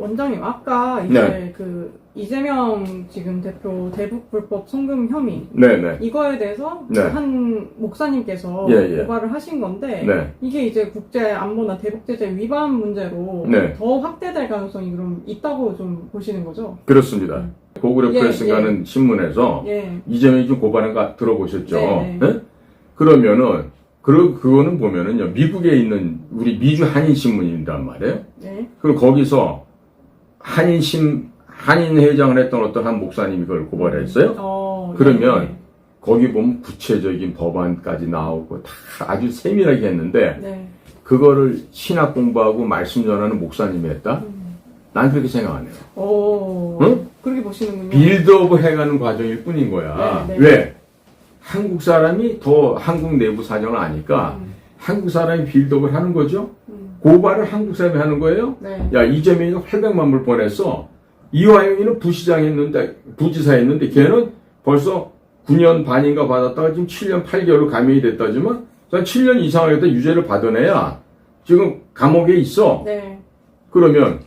원장님 아까 이제 네. 그 이재명 지금 대표 대북 불법 송금 혐의 네네. 이거에 대해서 네. 한 목사님께서 예, 예. 고발을 하신 건데 네. 이게 이제 국제 안보나 대북 제재 위반 문제로 네. 더 확대될 가능성이 그럼 있다고 좀 보시는 거죠? 그렇습니다. 고구려 예, 프레스 가는 신문에서 예. 이재명이 좀 고발한 거 들어보셨죠? 네, 예? 그러면은 그 그거는 보면은요 미국에 있는 우리 미주 한인 신문이란 말이에요. 네. 그리고 거기서 한인 신 한인 회장을 했던 어떤 한 목사님이 그걸 고발했어요. 어, 그러면 네. 거기 보면 구체적인 법안까지 나오고 다 아주 세밀하게 했는데 네. 그거를 신학 공부하고 말씀 전하는 목사님이 했다. 음. 난 그렇게 생각 안 해요. 오. 응? 그렇게 보시는군요. 빌드업을 해가는 과정일 뿐인 거야. 네, 네. 왜? 한국 사람이 더 한국 내부 사정을 아니까 음. 한국 사람이 빌드업을 하는 거죠. 음. 고발을 한국 사람이 하는 거예요. 네. 야 이재명이가 800만 불 보냈어. 이화영이는 부시장 했는데 부지사 했는데 걔는 벌써 9년 반인가 받았다가 지금 7년 8개월로 감형이 됐다지만 7년 이상을 했다 유죄를 받아내야 지금 감옥에 있어. 네. 그러면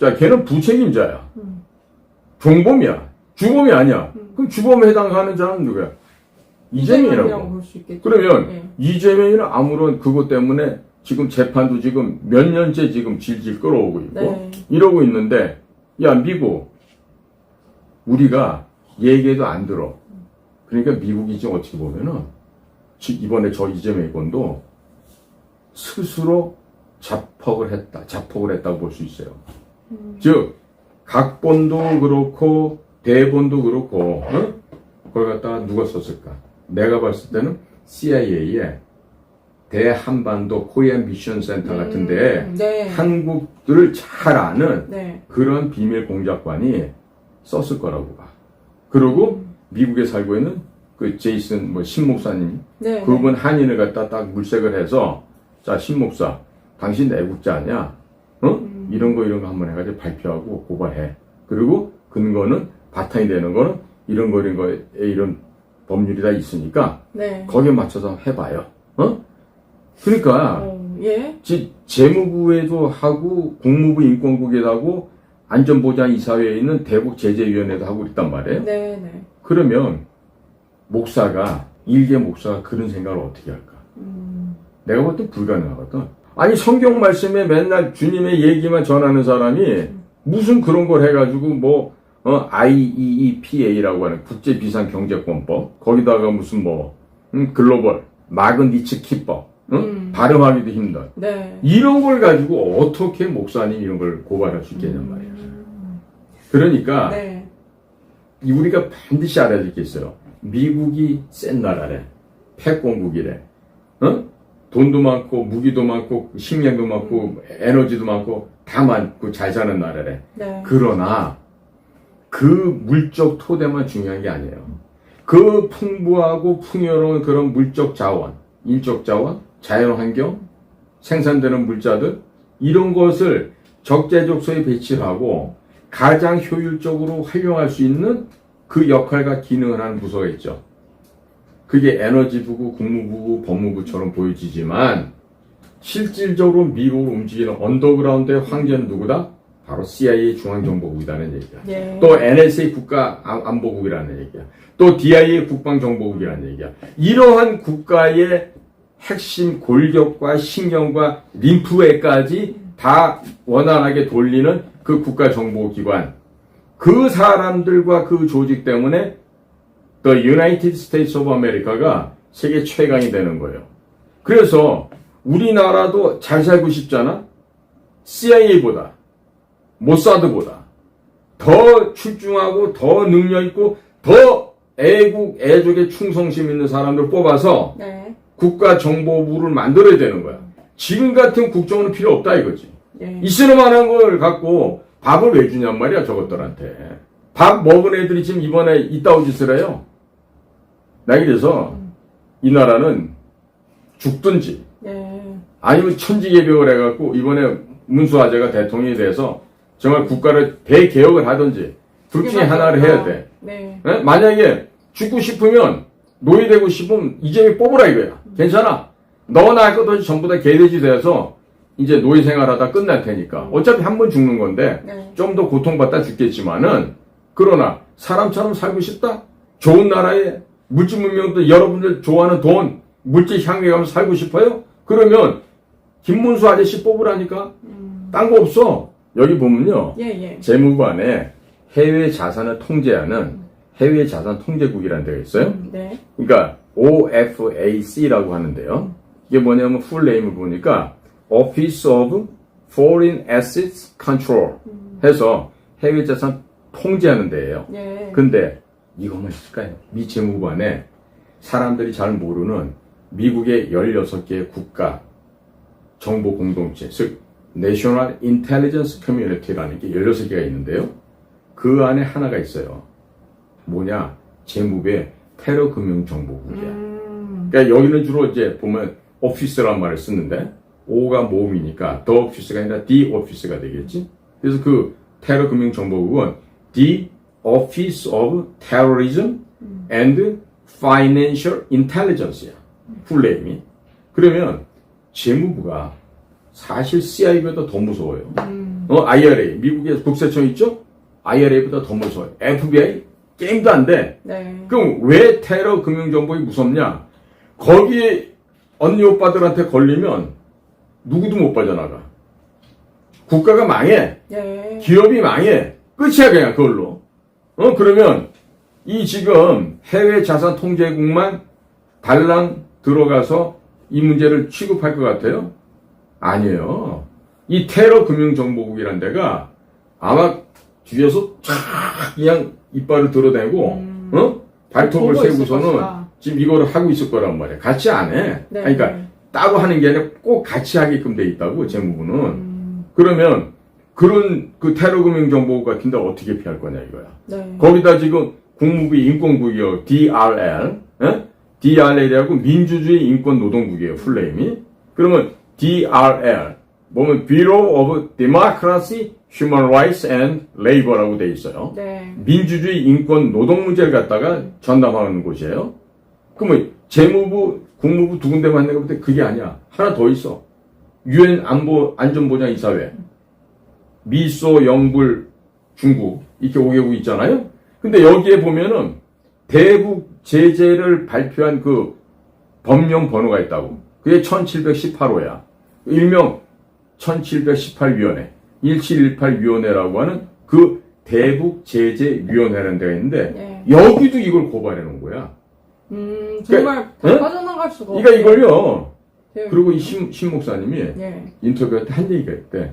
자 걔는 부책임자야. 음. 종범이야. 주범이 아니야. 음. 그럼 주범에 해당하는 자는 누구야? 이재명이라고 이재명이라고. 볼수 있겠죠. 그러면 예. 이재명이는 아무런 그것 때문에 지금 재판도 지금 몇 년째 지금 질질 끌어오고 있고 네. 이러고 있는데 야 미국 우리가 얘기해도 안 들어. 그러니까 미국이 지금 어떻게 보면은 지- 이번에 저 이재명 건도 스스로 자폭을 했다. 자폭을 했다고 볼 수 있어요. 음. 즉 각본도 그렇고 대본도 그렇고 어? 그걸 갖다가 누가 썼을까? 내가 봤을 때는 CIA의 대한반도 코리안 미션 센터 같은데 음, 네. 한국들을 잘 아는 네. 그런 비밀 공작관이 썼을 거라고 봐. 그리고 미국에 살고 있는 그 제이슨 뭐 신목사님 네. 그분 한인을 갖다 딱 물색을 해서 자 신목사 당신 애국자 아니야? 어? 음. 이런 거 이런 거 한번 해가지고 발표하고 고발해. 그리고 근거는 바탕이 되는 거는 이런 거 이런 거에 이런 법률이 다 있으니까 네. 거기에 맞춰서 해봐요. 어? 그러니까 어, 예. 지- 재무부에도 하고 국무부 인권국에도 하고 안전보장이사회에 있는 대북제재위원회도 하고 있단 말이에요. 네. 네. 그러면 목사가 일개 목사가 그런 생각을 어떻게 할까? 음. 내가 볼 때 불가능하거든. 아니 성경 말씀에 맨날 주님의 얘기만 전하는 사람이 무슨 그런 걸 해가지고 뭐 어, IEEPA라고 하는 국제 비상 경제권법 거기다가 무슨 뭐 음, 글로벌 마그니츠 키법 응? 음. 발음하기도 힘든 네. 이런 걸 가지고 어떻게 목사님 이런 걸 고발할 수 있겠냔 말이야. 음. 그러니까 네. 이 우리가 반드시 알아야 될 게 있어요. 미국이 센 나라래. 패권국이래. 어? 돈도 많고, 무기도 많고, 식량도 많고, 에너지도 많고, 다 많고, 잘 사는 나라래. 네. 그러나, 그 물적 토대만 중요한 게 아니에요. 그 풍부하고 풍요로운 그런 물적 자원, 인적 자원, 자연 환경, 생산되는 물자들, 이런 것을 적재적소에 배치하고, 가장 효율적으로 활용할 수 있는 그 역할과 기능을 하는 부서가 있죠. 그게 에너지부고 국무부고 법무부처럼 보여지지만 실질적으로 미국을 움직이는 언더그라운드의 황제는 누구다? 바로 CIA 중앙정보국이라는 얘기야. 예. 또 NSA 국가안보국이라는 얘기야. 또 DIA 국방정보국이라는 얘기야. 이러한 국가의 핵심 골격과 신경과 림프에까지 다 원활하게 돌리는 그 국가정보기관. 그 사람들과 그 조직 때문에 The United States of America가 세계 최강이 되는 거예요. 그래서 우리나라도 잘 살고 싶잖아? CIA보다, 모사드보다 더 출중하고 더 능력 있고 더 애국, 애족에 충성심 있는 사람들 뽑아서 네. 국가정보부를 만들어야 되는 거야. 지금 같은 국정은 필요 없다 이거지. 예. 만한 걸 갖고 밥을 왜 주냔 말이야 저것들한테. 밥 먹은 애들이 지금 이번에 이따오 짓을 해요. 나 그래서 이 나라는 죽든지 예. 아니면 천지개벽을 해갖고 이번에 문수 아재가 대통령이 돼서 정말 국가를 대개혁을 하든지 둘 중에 하나를 해야 돼. 네. 예? 만약에 죽고 싶으면 노예되고 싶으면 이재명 뽑으라 이거야. 괜찮아. 너나 할것 없이 전부 다 개돼지 돼서 이제 노예 생활하다 끝날 테니까 어차피 한 번 죽는 건데 네. 좀 더 고통받다 죽겠지만은 그러나 사람처럼 살고 싶다. 좋은 나라에 물질 문명도 여러분들 좋아하는 돈, 물질 향해 가면서 살고 싶어요? 그러면 김문수 아저씨 뽑으라니까. 음. 딴거 없어. 여기 보면요. 예, 예. 재무부 안에 해외 자산을 통제하는 해외 자산 통제국이라는 데가 있어요. 음, 네. 그러니까 OFAC라고 하는데요. 이게 뭐냐면 풀네임을 보니까 Office of Foreign Assets Control 해서 해외 자산 통제하는 데예요. 예. 근데 이것만 있을까요? 미 재무부 안에 사람들이 잘 모르는 미국의 16개의 국가 정보 공동체, 즉 National Intelligence Community라는 게 16개가 있는데요. 그 안에 하나가 있어요. 뭐냐? 재무부의 테러 금융 정보국이야. 음. 그러니까 여기는 주로 이제 보면 오피스란 말을 쓰는데 O가 모음이니까 더 오피스가 아니라 D 오피스가 되겠지. 그래서 그 테러 금융 정보국은 The Office of Terrorism and Financial Intelligence야. 풀네임이. 그러면 재무부가 사실 CIA보다 더 무서워요. 음. 어, IRA 미국의 국세청 있죠? IRA보다 더 무서워요. FBI 게임도 안 돼. 네. 그럼 왜 테러 금융정보가 무섭냐? 거기에 언니 오빠들한테 걸리면 누구도 못 빠져나가. 국가가 망해. 예. 기업이 망해. 끝이야 그냥 그걸로. 어 그러면 이 지금 해외 자산 통제국만 달랑 들어가서 이 문제를 취급할 것 같아요? 아니에요. 이 테러 금융정보국이란 데가 아마 뒤에서 쫙 그냥 이빨을 드러내고 음. 어? 발톱을 세우고서는. 지금 이거를 하고 있을 거란 말이야. 같이 안 해. 네. 그러니까 따로 하는 게 아니라 꼭 같이 하게끔 돼 있다고 재무부는. 음. 그러면 그런 그 테러 금융 정보 같은 데 어떻게 피할 거냐 이거야. 네. 거기다 지금 국무부 인권국이요. DRL. 예? DRL이라고 민주주의 인권 노동국이에요. 풀네임이. 그러면 DRL 보면 Bureau of Democracy, Human Rights and Labor라고 돼 있어요. 네. 민주주의 인권 노동 문제를 갖다가 전담하는 곳이에요. 그러면 재무부, 국무부 두 군데만 있는 것보다 그게 아니야. 하나 더 있어. 유엔 안보 안전보장 이사회, 미소, 영불, 중국 이렇게 5개국 있잖아요. 근데 여기에 보면은 대북 제재를 발표한 그 법령 번호가 있다고. 그게 1718호야. 일명 1718위원회, 1718위원회라고 하는 그 대북 제재 위원회라는 데가 있는데 네. 여기도 이걸 고발해 놓은 거야. 음, 정말 다 응? 빠져나갈 수가 그러니까 이걸요. 네. 그리고 이 신, 신 목사님이 예. 인터뷰할 때 한 얘기가 있대.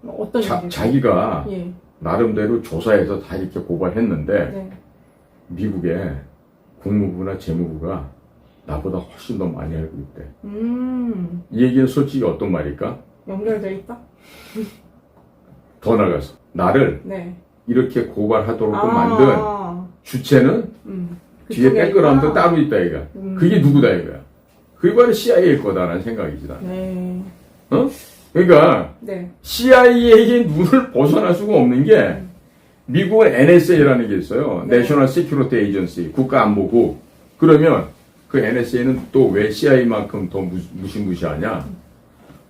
뭐 어떤 자, 얘기죠? 자기가 예. 나름대로 조사해서 다 이렇게 고발했는데 네. 미국의 국무부나 재무부가 나보다 훨씬 더 많이 알고 있대. 음. 이 얘기는 솔직히 어떤 말일까? 연결돼 있다? 더 나가서 나를 네. 이렇게 고발하도록 아. 만든 주체는 음. 뒤에 백그라운드. 따로 있다 이가. 음. 그게 누구다 이거야. 그게 바로 CIA일 거다라는 생각이지 나. 네. 어? 그러니까 네. CIA의 눈을 벗어날 수가 없는 게 미국은 NSA라는 게 있어요. 네. National Security Agency, 국가안보국. 그러면 그 NSA는 또 왜 CIA만큼 더 무, 무시무시하냐?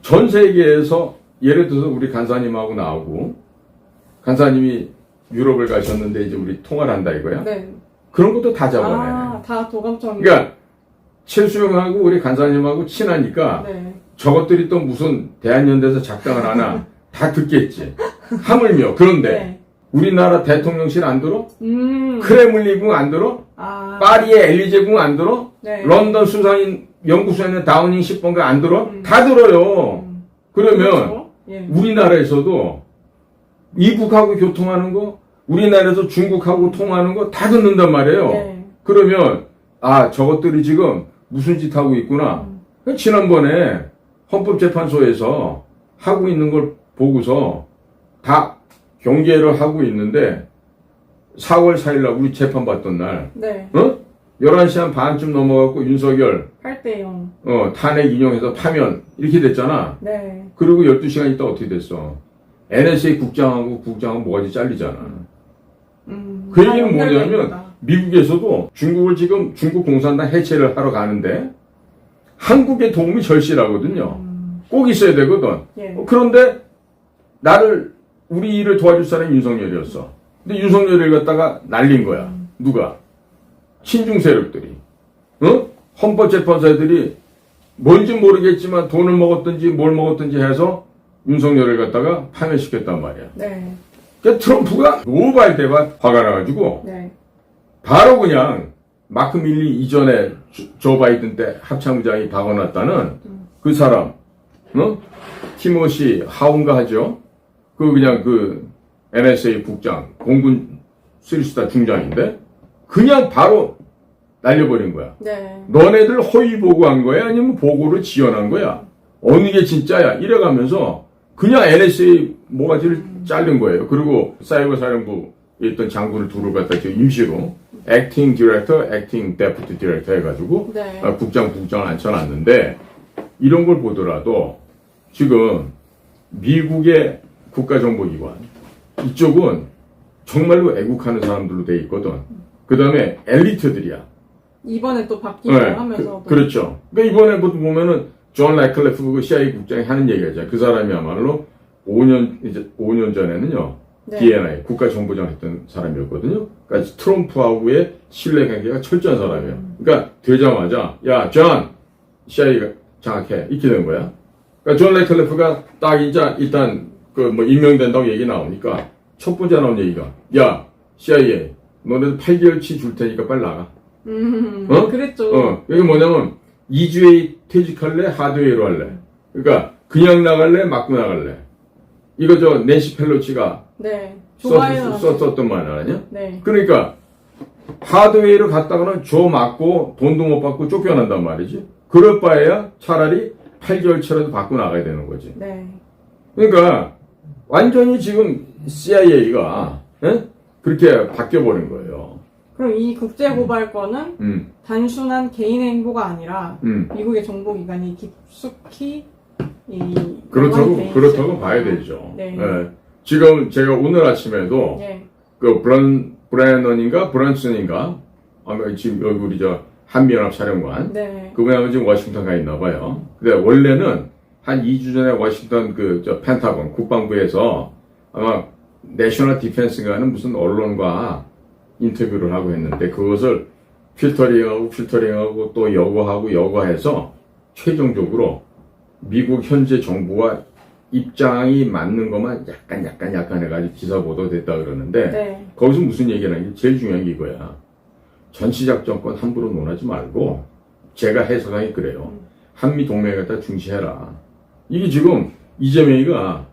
전 세계에서 예를 들어서 우리 간사님하고 나오고 간사님이 유럽을 가셨는데 이제 우리 통화를 한다 이거야. 네. 그런 것도 다 잡아내. 아, 다 도감청. 그러니까 최수영하고 우리 간사님하고 친하니까 네. 저것들이 또 무슨 대한연대에서 작당을 하나 다 듣겠지. 하물며 그런데 네. 우리나라 대통령실 안 들어? 음. 크레물리궁 안 들어? 아. 파리의 엘리제궁 안 들어? 네. 런던 수사인 연구소에 있는 다우닝 10번가 안 들어? 음. 다 들어요. 음. 그러면 그렇죠? 예. 우리나라에서도 이북하고 교통하는 거, 우리나라에서 중국하고 통하는 거 다 듣는단 말이에요. 네. 그러면 아 저것들이 지금 무슨 짓 하고 있구나. 음. 지난번에 헌법재판소에서 하고 있는 걸 보고서 다 경계를 하고 있는데 4월 4일 날 우리 재판 받던 날, 네. 어? 11시 한 반쯤 넘어갖고 윤석열, 8대 0. 어, 탄핵 인용해서 파면, 이렇게 됐잖아. 네. 그리고 12시간 있다 어떻게 됐어? NSA 국장하고 국장은 뭐가지 잘리잖아. 음. 그다 얘기는 뭐냐면. 미국에서도 중국을 지금 중국 공산당 해체를 하러 가는데 한국의 도움이 절실하거든요. 음. 꼭 있어야 되거든. 예. 어, 그런데 나를 우리 일을 도와줄 사람이 윤석열이었어. 근데 윤석열을 갖다가 날린 거야. 누가? 친중 세력들이. 어? 헌법재판사들이 뭔지 모르겠지만 돈을 먹었든지 뭘 먹었든지 해서 윤석열을 갖다가 파면시켰단 말이야. 네. 그러니까 트럼프가 노발대발 화가 나가지고 네. 바로 그냥 마크 밀리 이전에 조- 조 바이든 때 합참의장이 박아놨다는 그 사람, 어? 티모시 하운가 하죠? 그 그냥 그 NSA 국장, 공군 쓰리스타 중장인데 그냥 바로 날려버린 거야. 네. 너네들 허위 보고한 거야? 아니면 보고를 지연한 거야? 어느 게 진짜야? 이래가면서 그냥 NSA 모가지를 자른 거예요. 그리고 사이버 사령부에 있던 장군을 둘을 갖다 지금 임시로 액팅 디렉터, 액팅 데프트 디렉터 해가지고 네. 아, 국장, 국장을 앉혀놨는데 이런 걸 보더라도 지금 미국의 국가정보기관 이쪽은 정말로 애국하는 사람들로 돼 있거든. 그 다음에 엘리트들이야. 이번에 또 바뀌고 네, 하면서 그, 렇죠 그러니까 이번에 뭐 보면은 존 라클레프 그 CIA 국장이 하는 얘기가 있잖아요. 그 사람이야말로 5년 이제 5년 전에는요. 네. DNI 국가정보장 했던 사람이었거든요. 그러니까 트럼프하고의 신뢰 관계가 철저한 사람이에요. 그러니까 되자마자 야, 존 CIA가 장악해 이렇게 된 거야. 그러니까 존 라클레프가 딱 이제 일단 그 뭐 임명된다고 얘기 나오니까 첫 번째 나온 얘기가 야, CIA 너네들 8개월치 줄 테니까 빨리 나가. 음, 어? 그랬죠. 어, 이게 뭐냐면 2주에 퇴직할래? 하드웨이로 할래? 그러니까 그냥 나갈래? 맞고 나갈래? 이거 저 낸시 펠로치가 네. 썼. 썼, 썼던 말 아니야? 네. 그러니까 하드웨이로 갔다가는 줘 맞고 돈도 못 받고 쫓겨난단 말이지. 그럴 바에야 차라리 8개월치라도 받고 나가야 되는 거지. 네. 그러니까 완전히 지금 CIA가 그렇게 바뀌어버린 거예요. 그럼 이 국제 고발권은 음, 단순한 개인의 행보가 아니라 음. 미국의 정보기관이 깊숙이 이 그렇다고 그렇다고. 봐야 되죠. 네. 예. 지금 제가 오늘 아침에도 네. 그 브란 브래넌인가 브란슨인가 아마 지금 여기 우리 저 한미연합 사령관 네. 그분하고 지금 워싱턴 가 있나 봐요. 근데 원래는 한 2주 전에 워싱턴 그 저 펜타곤 국방부에서 아마 내셔널 디펜스가는 무슨 언론과 인터뷰를 하고 했는데 그것을 필터링하고 필터링하고 또 여과하고 여과해서 최종적으로 미국 현재 정부와 입장이 맞는 것만 약간 약간 약간 해가지고 기사 보도됐다 그러는데 네. 거기서 무슨 얘기를 하는 게 제일 중요한 게 이거야. 전시작전권 함부로 논하지 말고 제가 해석하기 그래요. 한미 동맹을 갖다 중시해라. 이게 지금 이재명이가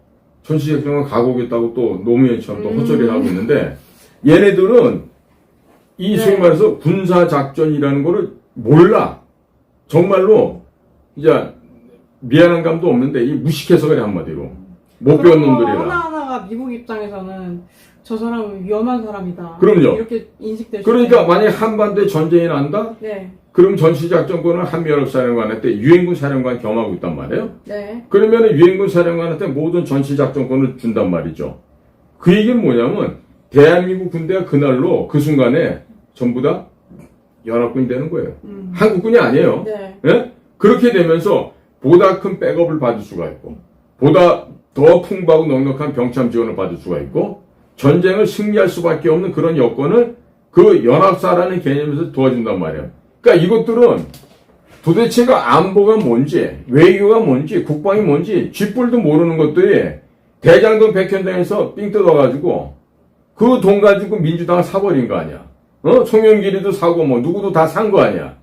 전시작전권 가고 오겠다고 또 노무현처럼 또 음. 헛소리를 하고 있는데 얘네들은 이 네. 소위 말해서 군사작전이라는 거를 몰라. 정말로 이제 미안한 감도 없는데 이 무식해서 그래 한마디로. 못 배운 놈들이라. 하나하나가 미국 입장에서는 저 사람은 위험한 사람이다. 그럼요. 이렇게 인식될 수 그러니까. 만약에 한반도에 전쟁이 난다? 네. 그럼 전시작전권을 한미연합 사령관한테 유엔군 사령관 겸하고 있단 말이에요. 네. 그러면 유엔군 사령관한테 모든 전시작전권을 준단 말이죠. 그 얘기는 뭐냐면 대한민국 군대가 그날로 그 순간에 전부 다 연합군이 되는 거예요. 음. 한국군이 아니에요. 네. 예? 그렇게 되면서 보다 큰 백업을 받을 수가 있고 보다 더 풍부하고 넉넉한 병참 지원을 받을 수가 있고 전쟁을 승리할 수밖에 없는 그런 여건을 그 연합사라는 개념에서 도와준단 말이에요. 그러니까 이것들은 도대체가 안보가 뭔지 외교가 뭔지 국방이 뭔지 쥐뿔도 모르는 것들이 대장동 백현장에서 삥 뜯어가지고 그 돈 가지고 민주당을 사버린 거 아니야. 어? 송영길이도 사고 뭐 누구도 다 산 거 아니야.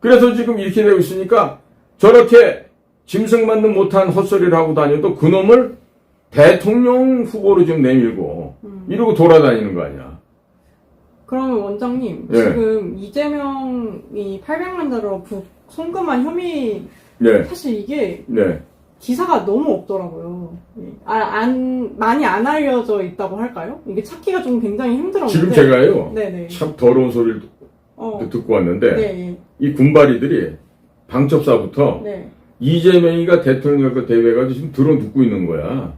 그래서 지금 이렇게 되고 있으니까 저렇게 짐승만도 못한 헛소리를 하고 다녀도 그놈을 대통령 후보로 지금 내밀고 이러고 돌아다니는 거 아니야. 그러면 원장님 예. 지금 이재명이 800만 달러 북 송금한 혐의 네, 사실 이게 네. 기사가 너무 없더라고요. 예. 아, 안 많이 안 알려져 있다고 할까요? 이게 찾기가 좀 굉장히 힘들었는데. 지금 제가요, 네네. 참 더러운 소리를 어. 듣고 왔는데, 네. 이 군바리들이 방첩사부터 네. 이재명이가 대통령 그 대회가 지금 들어 눕고 있는 거야.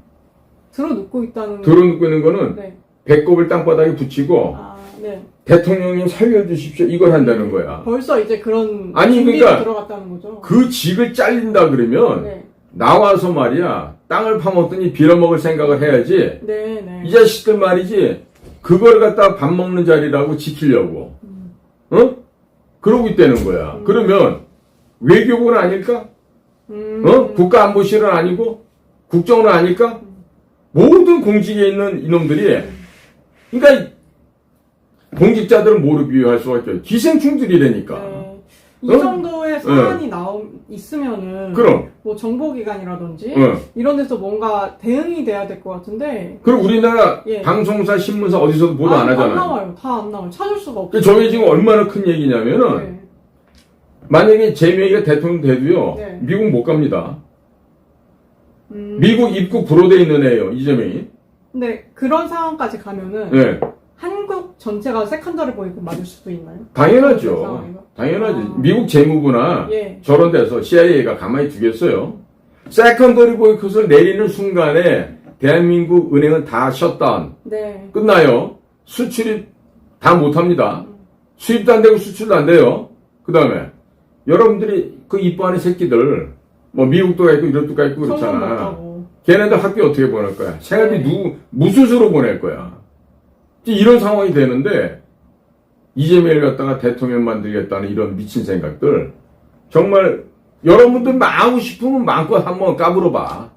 들어눕고 있다는. 들어눕고 있는 거는 네. 배꼽을 땅바닥에 붙이고 아, 네. 대통령님 살려주십시오 이걸 한다는 거야. 벌써 이제 그런 아니, 그러니까 들어갔다는 거죠. 그 직을 잘린다 그러면 네. 나와서 말이야 땅을 파먹더니 빌어먹을 생각을 해야지 네, 네. 이 자식들 말이지 그걸 갖다 밥 먹는 자리라고 지키려고 어? 그러고 있다는 거야 그러면 외교부는 아닐까? 음, 어? 국가안보실은 아니고 국정은 아닐까? 모든 공직에 있는 이놈들이 그러니까 공직자들은 뭐로 비유할 수가 있죠? 기생충들이라니까 네. 이 어? 정도의 사안이 나오 있으면은 그럼 뭐 정보기관이라든지 어. 이런 데서 뭔가 대응이 돼야 될 것 같은데 그럼 우리나라 예. 방송사 신문사 어디서도 보도 안, 안 하잖아요 나와요. 다 안 나와요. 찾을 수가 없어요. 그 저게 지금 얼마나 큰 얘기냐면은 네. 만약에 제명이가 대통령 돼도요 네. 미국 못 갑니다 음, 미국 입국 불허돼 있는 애예요 이재명이 근데 그런 상황까지 가면은 네 한국 전체가 세컨더리 보이고 맞을 수도 있나요? 당연하죠? 당연하지 아. 미국 재무부나 예. 저런 데서 CIA가 가만히 두겠어요 세컨더리 보이콧을 내리는 순간에 대한민국 은행은 다 셧다운 네. 끝나요 수출이 다 못합니다 수입도 안 되고 수출도 안 돼요 그 다음에 여러분들이 그 이뻐하는 새끼들 뭐 미국도 가 있고 유럽도 가 있고 그렇잖아. 걔네들 학교 어떻게 보낼 거야? 생활비 네. 누구, 무슨 수로 보낼 거야? 이런 상황이 되는데, 이재명을 갖다가 대통령 만들겠다는 이런 미친 생각들, 정말, 여러분들 하고 싶으면 마음껏 한번 까불어 봐.